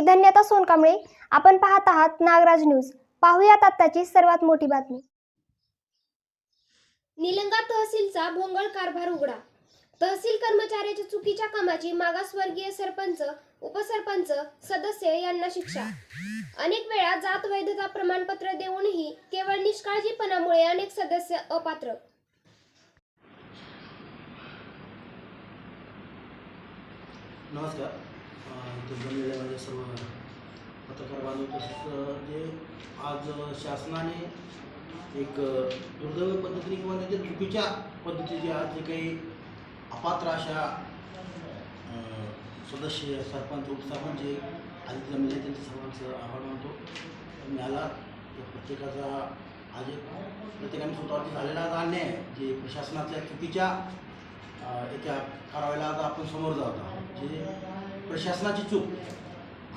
मी धन्यता सोनकांबळे. आपण पाहत आहात नागराज न्यूज. पाहुयात आत्ताची सर्वात मोठी बातमी. निलंगा तहसीलचा भोंगळ कारभार उघडा. तहसील कर्मचाऱ्याच्या चुकीच्या कामाची मागासवर्गीय सरपंच उपसरपंच सदस्य यांना शिक्षा. अनेक वेळा जात वैधता प्रमाणपत्र देऊनही केवळ निष्काळजीपणामुळे अनेक सदस्य अपात्र. नमस्कार. इथे जमलेल्या माझ्या सर्व पत्रकार बांधव तसेच जे आज शासनाने एक दुर्दैव पद्धतीने किंवा त्याच्या चुकीच्या पद्धतीचे आज जे काही अपात्र अशा सदस्य सरपंच उपसरपंच जे आधी जमले त्यांच्या सर्वांचं आभार मानतो. मी आला त्या प्रत्येकाचा आज एक प्रत्येकाने स्वतःवरती झालेला आज अन्याय जे प्रशासनाच्या चुकीच्या याच्या एका कारवाईला आता आपण समोर जात आहोत. जे प्रशासनाची चूक.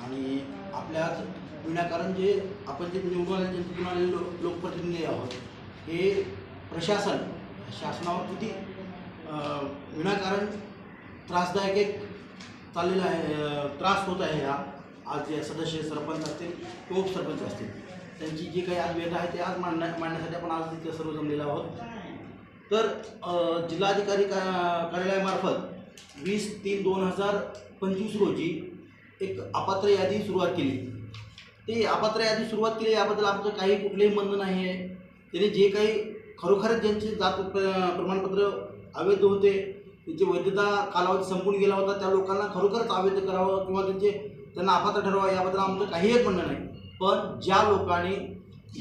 आणि आपल्या आज विनाकारण जे आपण जे निवडून आले जनतेतून आलेले लो लोकप्रतिनिधी आहोत हे प्रशासन शासनावर किती विनाकारण त्रासदायक एक चाललेला आहे त्रास होत आहे हा. आज जे सदस्य सरपंच असतील किंवा उपसरपंच असतील त्यांची जी काही आज वेद आहे ते आज मांडण्या मांडण्यासाठी आपण आज तिथे सर्व जमलेलो आहोत. तर जिल्हाधिकारी का कार्यालयामार्फत वीस तीन दोन हजार पंचवीस रोजी एक अपात्र यादी सुरुवात केली. ते अपात्र यादी सुरुवात केली याबद्दल आमचं काही कुठलंही म्हणणं नाही आहे. त्याने जे काही खरोखरच ज्यांचे जात प्र- प्रमाणपत्र अवैध होते त्यांची वैधता कालावधी संपून गेला होता त्या लोकांना खरोखरच अवैध करावं किंवा त्यांचे त्यांना अपात्र ठरवावं याबद्दल आमचं काही एक म्हणणं नाही. पण ज्या लोकांनी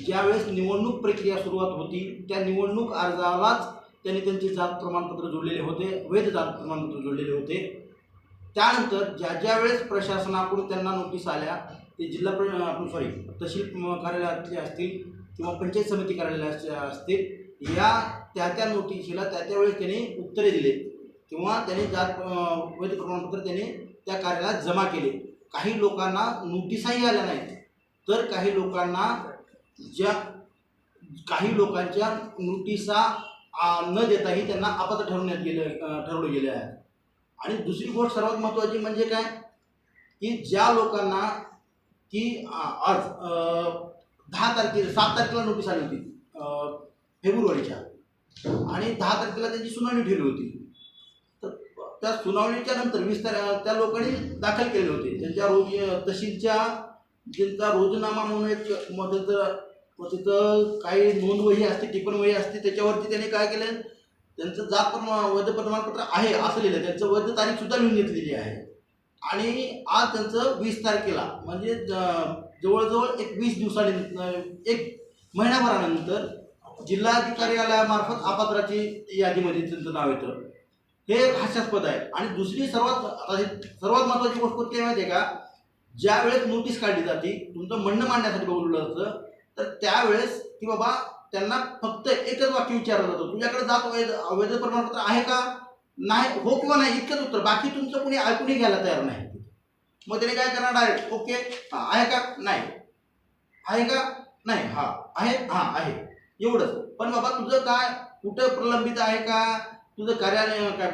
ज्यावेळेस निवडणूक प्रक्रिया सुरुवात होती त्या निवडणूक अर्जालाच त्यांनी त्यांचे जात प्रमाणपत्र जोडलेले होते वैध जात प्रमाणपत्र जोडलेले होते. त्यानंतर ज्या ज्या वेळेस प्रशासनाकडून त्यांना नोटीस आल्या ते जिल्हा प्र आपण सॉरी तहसील कार्यालयातले असतील किंवा पंचायत समिती कार्यालयाचे असतील या त्या त्या नोटीशीला त्या त्या वेळेस त्यांनी उत्तरे दिले. किंवा त्यांनी जात वैध प्रमाणपत्र त्यांनी त्या कार्यालयात जमा केले. काही लोकांना नोटिसाही आल्या नाहीत. तर काही लोकांना ज्या काही लोकांच्या नोटिसा न देताही त्यांना अपात्र ठरवण्यात गेले ठरवलं गेले आहे आणि दुसरी गोष्ट सर्वात महत्त्वाची म्हणजे काय? की ज्या लोकांना की अर्ज आज दहा तारखेला सात तारखेला नोटीस आली होती फेब्रुवारीच्या. आणि दहा तारखेला त्यांची सुनावणी ठेवली होती. तर त्या सुनावणीच्या नंतर वीस तार त्या लोकांनी दाखल केले होते. त्यांच्या रोज तहसीलच्या ज्यांचा रोजनामा म्हणून एक मग त्याचं तिथं काही नोंद वही असते टिपण वही असते त्याच्यावरती त्यांनी काय केलं? त्यांचं जात प्रमाण वैध प्रमाणपत्र आहे असं लिहिलं त्यांचं वैध तारीख सुद्धा लिहून घेतलेली आहे. आणि आज त्यांचं वीस तारखेला म्हणजे ज- जवळजवळ एक वीस दिवसांनी एक महिन्याभरानंतर जिल्हाधिकार्यालयामार्फत अपात्राची यादीमध्ये त्यांचं नाव येतं. हे एक हास्यास्पद आहे. आणि दुसरी सर्वात सर्वात महत्त्वाची गोष्ट कोणती आहे माहिती आहे का? ज्या वेळेस नोटीस काढली जाते तुमचं म्हणणं मांडण्यासाठी बोलवलं जातं तर त्यावेळेस की बाबा त्यांना फक्त एकच वाक्य विचारलं जातं. तुझ्याकडे जात वैध अवैध प्रमाणपत्र आहे का? नाही हो किंवा नाही इतकंच उत्तर. बाकी तुमचं कुणी ऐकूनही घ्यायला तयार नाही. मग त्याने काय करणार डायरेक्ट ओके आहे का? नाही. आहे का? नाही हा आहे हा आहे. एवढंच. पण बाबा तुझं काय? कुठं प्रलंबित आहे का? तुझं कार्यालय काय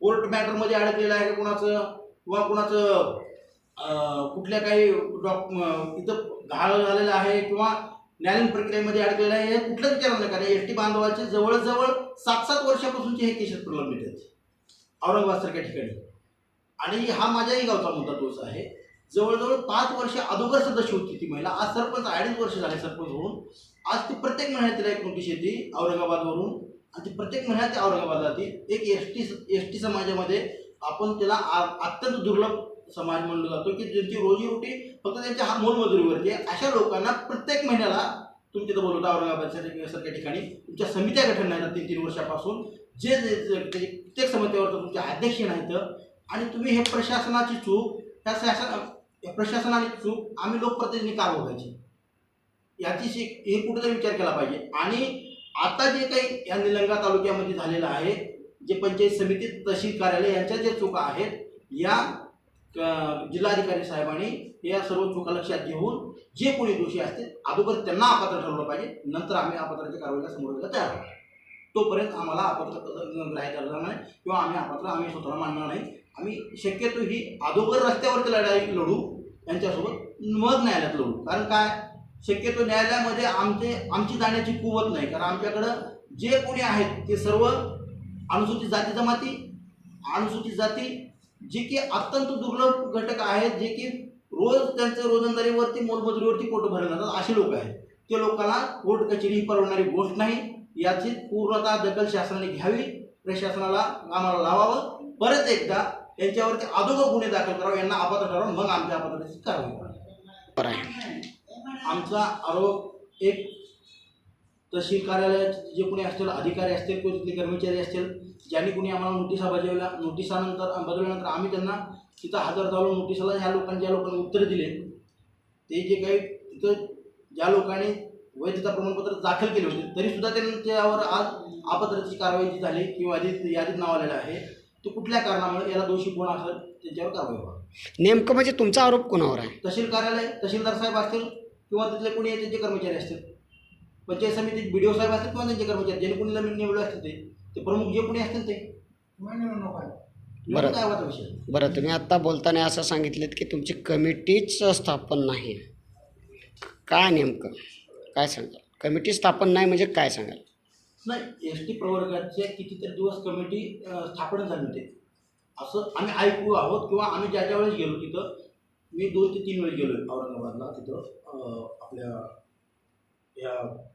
कोर्ट मॅटरमध्ये अडकलेलं आहे का कुणाचं? किंवा कुणाचं कुठल्या काही डॉक इथं घाळ झालेलं आहे? किंवा न्यायालयीन प्रक्रियेमध्ये अडकलेलं आहे. हे कुठलंच विचार नाही. एस टी बांधवाचे जवळजवळ सात सात वर्षापासूनचे हे केसेस प्रलंबित आहेत. औरंगाबादसारख्या ठिकाणी. आणि हा माझ्याही गावचा मुद्दा तोच आहे. जवळजवळ पाच वर्ष अगोदर सदस्य होती ती महिला. आज सरपंच अडीच वर्ष झाले सरपंच होऊन. आज ती प्रत्येक महिन्यात तिला एक नोटीस येते औरंगाबादवरून. आणि ती प्रत्येक महिन्यात ती औरंगाबाद जाते. एक एस टी एस टी समाजामध्ये आपण त्याला आ- अत्यंत दुर्लभ समाज म्हणलं जातो की ज्यांची रोजीरोटी फक्त त्यांच्या हा मोलमजुरीवरती आहे. अशा लोकांना प्रत्येक महिन्याला तुमच्या इथं बोलवता औरंगाबाद सारख्या ठिकाणी. तुमच्या समित्या गठन नाही तीन तीन वर्षापासून. जे जे- प्रत्येक समित्यावर तुमचे अध्यक्ष नाहीत. आणि तुम्ही हे प्रशासनाची चूक ह्या शासन प्रशासनाची चूक आम्ही लोकप्रतिनिधी का बघायची याची शिक हे कुठेतरी विचार केला पाहिजे. आणि आता जे काही या निलंगा तालुक्यामध्ये झालेलं आहे जे पंचायत समिती तहसील कार्यालय यांच्या ज्या चुका आहेत या जिल्हाधिकारी साहेबांनी या सर्व चुका लक्षात घेऊन जे कोणी दोषी असतील अगोदर त्यांना अपात्र ठरवलं पाहिजे. नंतर आम्ही अपात्राच्या कारवाईला समोर जायला तयार आहोत. तोपर्यंत आम्हाला अपात्र ग्राह्य करणार नाही किंवा आम्ही अपात्र आम्ही स्वतःला मानणार नाही. आम्ही शक्यतो ही अगोदर रस्त्यावरती लढाई लढू यांच्यासोबत मग न्यायालयात लढू. कारण काय? शक्यतो न्यायालयामध्ये आमचे आमची जाण्याची कुवत नाही. कारण आमच्याकडं जे कोणी आहेत ते सर्व अनुसूचित जाती जमाती अनुसूचित जाती जे की अत्यंत दुर्लभ घटक आहेत जे की रोज त्यांचं रोजंदारीवरती मोलमजुरीवरती पोट भरले जातात असे लोक आहेत. ते लोकांना कोर्ट कचेरी ही परवडणारी गोष्ट नाही. याची पूर्णतः दखल शासनाने घ्यावी. प्रशासनाला आम्हाला लावावं. परत एकदा यांच्यावरती अदोगर गुन्हे दाखल करावे. यांना अपात्र ठरवून मग आमच्या अपात्राची कारवाई करावी. आमचा आरोप एक तहसील कार्यालयात जे कोणी असतील अधिकारी असतील किंवा तिथले कर्मचारी असतील ज्यांनी कोणी आम्हाला नोटिसा बजावल्या नोटिसानंतर बजावल्यानंतर आम्ही त्यांना तिथं हजर झालो नोटिसाला ह्या लोकांनी ज्या लोकांनी उत्तर दिले ते जे काही तिथं ज्या लोकांनी वैधता प्रमाणपत्र दाखल केले होते तरीसुद्धा त्यांच्यावर आज अपात्राची कारवाई जी झाली किंवा यादीत यादीत नाव आलेलं आहे तो कुठल्या कारणामुळे याला दोषी कोण असेल त्याच्यावर कारवाई व्हावी. नेमकं म्हणजे तुमचा आरोप कोणावर आहे? तहसील कार्यालय तहसीलदार साहेब असतील किंवा तिथले कोणी त्यांचे कर्मचारी असतील पंचायत समितीत बी डी ओ साहेब असतील किंवा त्यांचे कर्मचारी ज्यांनी कोणी नवीन निवडले असतील ते ते प्रमुख जे कोणी असतील ते. बरं. काय विषय? बरं तुम्ही आत्ता बोलताना असं सांगितलं की तुमची कमिटीच स्थापन नाही काय नेमकं? काय सांगाल? कमिटी स्थापन नाही म्हणजे काय सांगाल? नाही एस टी प्रवर्गाचे कितीतरी दिवस कमिटी स्थापन झाली होते. असं आम्ही ऐकू आहोत किंवा आम्ही ज्या ज्या वेळेस गेलो तिथं मी दोन ते तीन वेळेस गेलो औरंगाबादला तिथं आपल्या या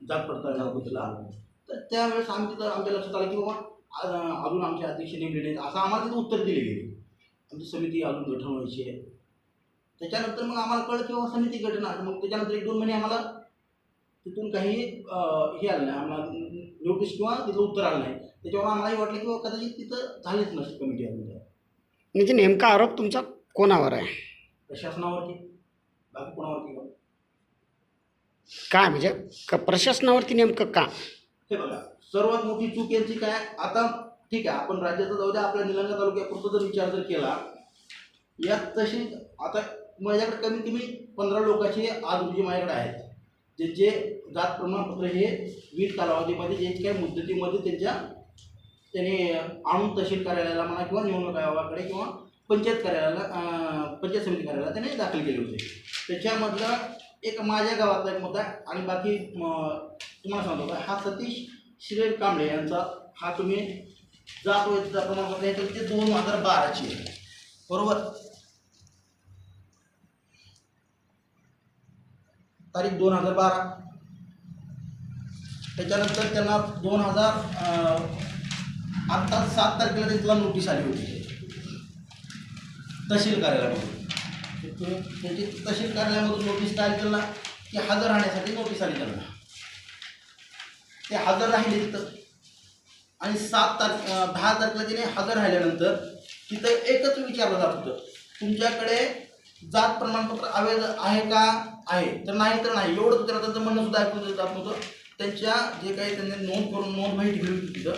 जात पडताळणी ऑफिसला तर त्यावेळेस आम्ही तिथं आमच्या लक्षात आलं की बाबा अजून आमचे अध्यक्ष नेमलेले आहेत असं आम्हाला तिथं उत्तर दिले गेले. आमची समिती अजून गठन व्हायची आहे. त्याच्यानंतर मग आम्हाला कळलं की बाबा समिती गठन आहे. मग त्याच्यानंतर एक दोन महिने आम्हाला तिथून काही हे आलं नाही. आम्हाला नोटीस किंवा तिथलं उत्तर आलं नाही. त्याच्यावर आम्हालाही वाटलं की बाबा कदाचित तिथं झालीच नसते कमिटी अजून. म्हणजे नेमका आरोप तुमचा कोणावर आहे? प्रशासनावरती बाकी कोणावरती का? काय म्हणजे क प्रशासनावरती नेमकं का? हे बघा सर्वात मोठी चूक यांची काय? आता ठीक आहे आपण राज्याचा जाऊ द्या आपल्या निलंगा तालुक्यापुरता जर विचार जर केला यात तशी आता माझ्याकडे कमीत कमी पंधरा लोकांचे आज म्हणजे माझ्याकडे आहेत. जे जे जात प्रमाणपत्र हे वीज कालावधीमध्ये जे काही मुदतीमध्ये त्यांच्या त्यांनी आणून तहसील कार्यालयाला म्हणा किंवा निवडणूक आयोगाकडे किंवा पंचायत कार्यालयाला पंचायत समिती कार्यालयाला त्यांनी दाखल केले होते. त्याच्यामधला एक माझ्या गावातला एक मुद्दा आहे. आणि बाकी तुम्हाला सांगतो का? हा सतीश श्रीर कांबळे यांचा हा तुम्ही जातो वैधता प्रमाणपत्र आहे तर ते दोन हजार बाराची आहे. बरोबर? तारीख दोन हजार बारा. त्याच्यानंतर त्यांना दोन हजार आत्ता सात तारखेला त्यांना नोटीस आली होती. तहसील कार्यालयामध्ये. त्यांची तहसील कार्यालयामधून नोटीस तयार केला त्यांना की हजर राहण्यासाठी नोटीस आली त्यांना. ते हजर राहिले तिथं. आणि सात तारखे दहा तारखेला तिने हजर राहिल्यानंतर तिथं एकच विचारलं जात होतं तुमच्याकडे जात प्रमाणपत्र अवैध आहे का? आहे. तर नाही तर नाही. एवढंच त्याला त्यांचं म्हणणं सुद्धा ऐकून जात नव्हतं. त्यांच्या जे काही त्यांनी नोंद करून नोंद माहिती घेऊन तिथं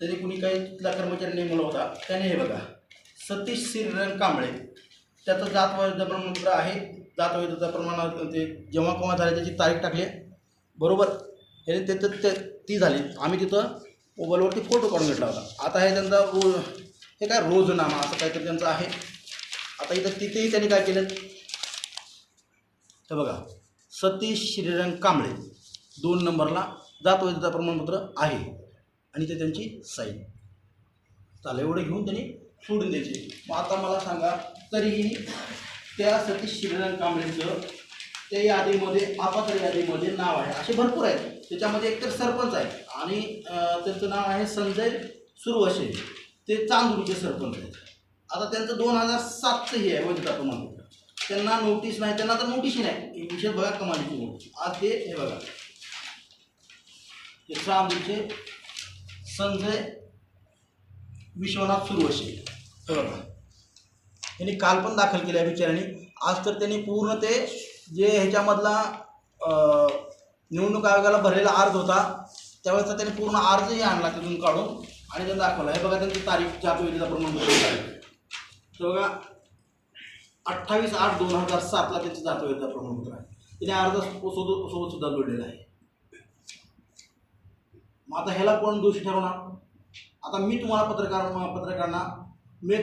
त्याने कुणी काही तिथला कर्मचारी नेमला होता. त्याने हे बघा सतीश श्रीरंग कांबळे. त्याचं जात वैधता प्रमाणपत्र आहे जात वैधता प्रमाण ते जेव्हा केव्हा झाले त्याची तारीख टाकली आहे. बरोबर? हे ते ते- ती झाली. आम्ही तिथं मोबाईलवरती फोटो काढून घेतला होता. आता हे त्यांचा रो हे काय रोजनामा असं काहीतरी त्यांचं आहे. आता इथं तिथेही त्यांनी काय केलं? हे बघा. सतीश श्रीरंग कांबळे दोन नंबरला जात वैधता प्रमाणपत्र आहे. आणि ते त्यांची साईन चालेल एवढं घेऊन त्यांनी सोडून द्यायचे. मग आता मला सांगा तरीही त्या सतीश श्रीरंग कांबळेचं त्या यादीमध्ये आपात्र यादीमध्ये नाव आहे. असे भरपूर आहेत. त्याच्यामध्ये एकतर सरपंच आहे आणि त्यांचं नाव आहे संजय सुरवशे ते चांदूरचे सरपंच आहेत. आता त्यांचं दोन हजार सातचं हे आहे वैधता प्रमाणपत्र त्यांना नोटीस नाही त्यांना तर नोटीस नाही. विषय बघा कमालीची नोटीस आज ते हे बघा. ते चांदूरचे संजय विश्वनाथ सुरवशे हे बघा त्यांनी काल पण दाखल केलं आहे बिचाऱ्यांनी. आज तर त्यांनी पूर्ण ते जे ह्याच्यामधला निवडणूक आयोगाला भरलेला अर्ज होता त्यावेळेचा त्यांनी पूर्ण अर्जही आणला तिथून काढून आणि त्यांना दाखवला. हे बघा त्यांची तारीख चार वेळेचा प्रमाण तर बघा अठ्ठावीस आठ दोन हजार सातला त्यांचं जातो वेळेचा प्रमाणपत्र आहे तिने अर्ज सोबत सुद्धा जोडलेला आहे. मग आता ह्याला कोण दोषी ठरवणार? आता मी तुम्हाला पत्रकार पत्रकारांना मी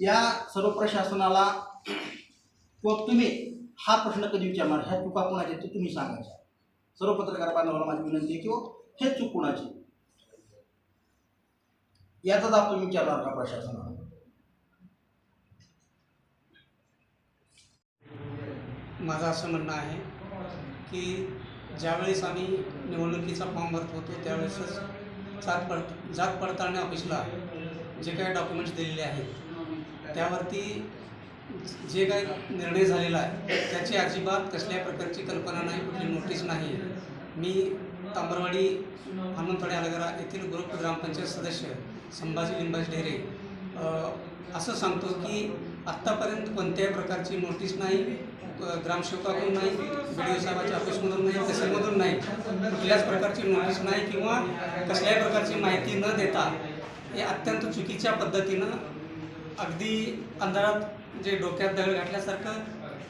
या सर्व प्रशासनाला किंवा तुम्ही हा प्रश्न कधी विचारणार? ह्या चुका कोणाच्या ते तुम्ही सांगायच्या सर्व पत्रकार बांधवाला माझी विनंती आहे किंवा हो, हे चूक कोणाची याचा जाब तुम्ही विचारणार का प्रशासनाला? माझं असं म्हणणं आहे की ज्यावेळेस आम्ही निवडणुकीचा फॉर्म भरत होतो त्यावेळेसच जात पड जात पडताळणी ऑफिसला जे काही डॉक्युमेंट्स दिलेले आहेत त्यावरती जे काही निर्णय झालेला आहे त्याची अजिबात कसल्याही प्रकारची कल्पना नाही कुठली नोटीस नाही मी तांबरवाडी हनुमंतवाडी आलगरा येथील ग्रुप ग्रामपंचायत सदस्य संभाजी लिंबाजी ढेरे असं सांगतो की आत्तापर्यंत कोणत्याही प्रकारची नोटीस नाही ग्रामसेवकाकडून नाही बी डी ओ साहेबाच्या ऑफिसमधून नाही तहसीलमधून नाही कुठल्याच प्रकारची नोटीस नाही किंवा कसल्याही प्रकारची माहिती न देता हे अत्यंत चुकीच्या पद्धतीनं अगदी अंधारात जे डोक्यात दगड घातल्यासारखं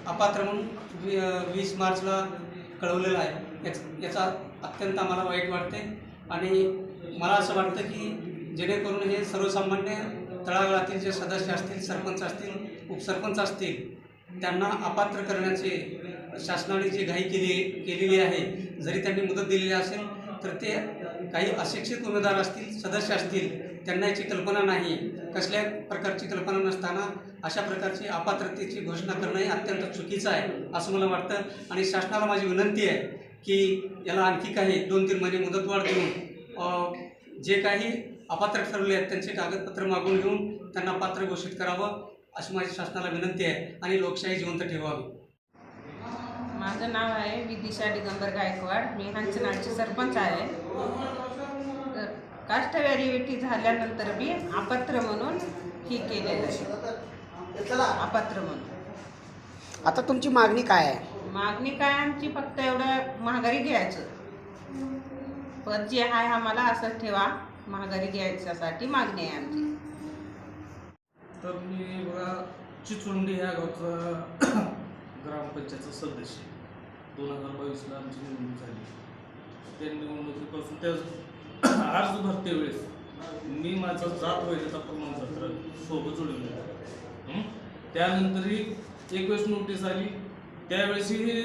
अपात्र म्हणून वी वीस मार्चला कळवलेलं आहे. याच याचा अत्यंत आम्हाला वाईट वाटते आणि मला असं वाटतं की जेणेकरून हे सर्वसामान्य तळागाळातील जे सदस्य असतील सरपंच असतील उपसरपंच असतील त्यांना अपात्र करण्याचे शासनाने जी घाई केली केलेली आहे जरी त्यांनी मुदत दिलेली असेल तर ते काही अशिक्षित उमेदवार असतील सदस्य असतील त्यांना याची कल्पना नाही. कसल्या प्रकारची कल्पना नसताना अशा प्रकारची अपात्रतेची घोषणा करणं हे अत्यंत चुकीचं आहे असं मला वाटतं. आणि शासनाला माझी विनंती आहे की याला आणखी काही दोन तीन महिने मुदतवाढ देऊन जे काही अपात्र ठरवले आहेत. त्यांचे कागदपत्र मागून घेऊन त्यांना पात्र घोषित करावं अशी माझी शासनाला विनंती आहे आणि लोकशाही जिवंत ठेवावी. माझं नाव आहे विदिशा दिगंबर गायकवाड. मी हंचनाळची सरपंच आहे. तर कास्ट व्हॅलिडिटी झाल्यानंतर बी अपात्र म्हणून ही केलेलं आहे. अपात्र म्हणून. आता तुमची मागणी काय आहे? मागणी काय आमची फक्त एवढं महागारी घ्यायचं पद जे आहे आम्हाला असं ठेवा. माघारी घ्यायच्यासाठी मागणी आहे आमची. तर मी बघा चिचुंडी ह्या गावचा ग्रामपंचायतचा सदस्य दोन हजार बावीसला आमची निवडणूक झाली. त्या निवडणुकीपासून त्या अर्ज भरते वेळेस मी माझं जात वैधता प्रमाणपत्र सोबत जोडलेलं आहे हं? त्यानंतरही एक वेळेस नोटीस आली. त्यावेळेसही हे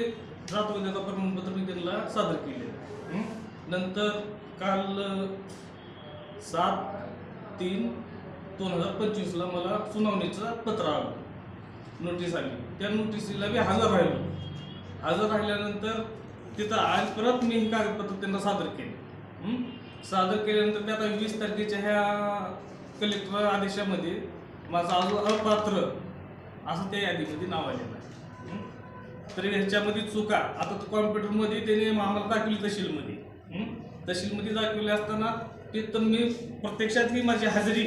जात वैधता प्रमाणपत्र मी त्यांना सादर केले. हं? नंतर काल सात तीन दोन हजार पंचवीसला मला सुनावणीचं पत्र आलं. नोटीस आली. त्या नोटीसीला मी हजर राहिलो. हजर राहिल्यानंतर तिथं आज परत मी हे कागदपत्र त्यांना सादर केले. सादर केल्यानंतर ते आता वीस तारखेच्या ह्या कलेक्टर आदेशामध्ये माझं अजून अपात्र असं त्या यादीमध्ये नाव आलेलं आहे. तर ह्याच्यामध्ये चुका. आता तो कॉम्प्युटरमध्ये त्याने आम्हाला दाखवली तहसीलमध्ये. तहसीलमध्ये दाखवले असताना ते तर मी प्रत्यक्षातली माझी हजेरी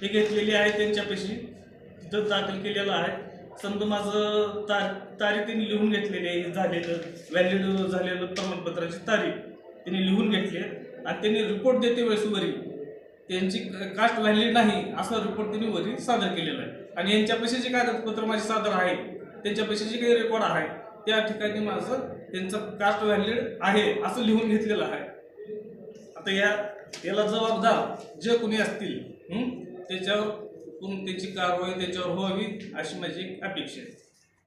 हे घेतलेली आहे त्यांच्यापाशी. तिथं दाखल केलेलं आहे. समजा माझं तार तारीख त्यांनी लिहून घेतलेली आहे. झालेलं व्हॅलिड झालेलं प्रमाणपत्राची तारीख त्यांनी लिहून घेतली आहे. आणि त्यांनी रिपोर्ट देते वेळेस वरी. त्यांची कास्ट व्हॅलिड नाही असा रिपोर्ट त्यांनी वरी सादर केलेला आहे. आणि यांच्यापाशी जे कागदपत्र माझे सादर आहे त्यांच्यापाशी जे काही रेकॉर्ड आहे त्या ठिकाणी माझं त्यांचं कास्ट व्हॅलिड आहे असं लिहून घेतलेलं आहे. आता या याला जबाबदार जे कोणी असतील त्याच्यावर त्याची कारवाई त्याच्यावर व्हावी अशी माझी अपेक्षा आहे.